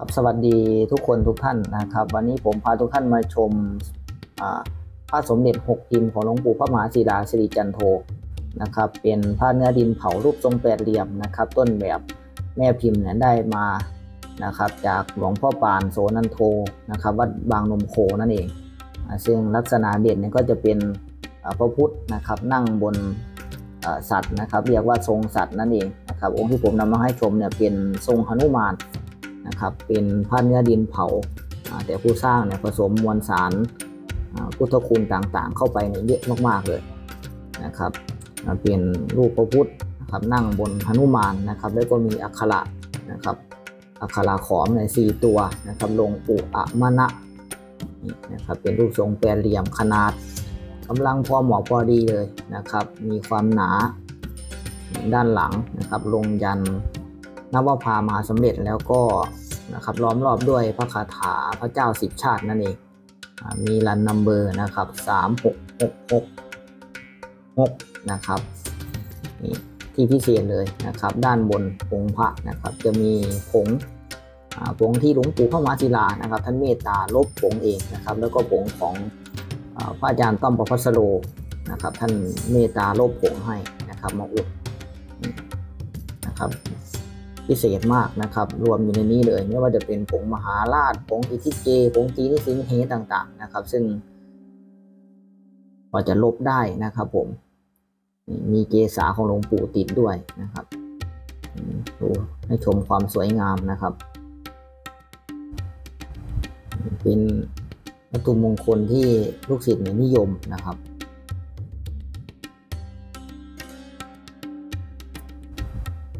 ครับสวัสดีทุกคนทุกท่านนะครับ วันนี้ผมพาทุกท่านมาชมพระสมเด็จหกพิมพ์ของหลวงปู่พระมหาศิลาสิริจันโทนะครับเป็นพระเนื้อดินเผารูปทรงแปดเหลี่ยมนะครับ ต้นแบบแม่พิมพ์เนี่ยได้มานะครับจากหลวงพ่อปานโสนันโทนะครับวัดบางนมโคนั่นเอง ซึ่งลักษณะเด่นเนี่ยก็จะเป็นพระพุทธนะครับนั่งบนสัตว์นะครับ เรียกว่าทรงสัตว์นั่นเองนะครับองค์ที่ผมนำมาให้ชมเนี่ยเป็นทรงหนุมาน นะครับเป็นผ้าเนื้อดินเผา แต่ผู้สร้างเนี่ยผสมมวลสารพุทธคุณต่างๆ เข้าไปเนี่ยเยอะมากๆเลยนะครับเป็นรูปพระพุทธนะครับนั่งบนหนุมานนะครับแล้วก็มีอักขระนะครับอักขระขอมในสี่ตัวนะครับลงปุอะมะนะนี่นะครับเป็นรูปทรงแปดเหลี่ยมขนาดกำลังพอเหมาะพอดีเลยนะครับ มีความหนาด้านหลังนะครับลงยัน นับว่าพามหาสำเร็จแล้วก็นะครับล้อมรอบด้วยพระคาถาพระเจ้าสิบชาตินั่นเองมีรันนัมเบอร์นะครับสามหกหกหกหกนะครับนี่ที่พิเศษเลยนะครับ ด้านบนผงพระนะครับ จะมีผงผงที่หลวงปู่พระมาศิลานะครับ ท่านเมตตาลบผงเองนะครับ แล้วก็ผงของพระอาจารย์ต้อมประพัสโลนะครับ ท่านเมตตาลบผงให้นะครับมาอุดนะครับ พิเศษมากนะครับ รวมอยู่ในนี้เลยไม่ว่าจะเป็นผงมหาราชผงอิทิเจผงจีนิสิงเฮต่างๆนะครับ ซึ่งพอจะลบได้นะครับ ผมมีเกษาของหลวงปู่ติดด้วยนะครับดูให้ชมความสวยงามนะครับ เป็นวัตถุมงคลที่ลูกศิษย์นิยมนะครับ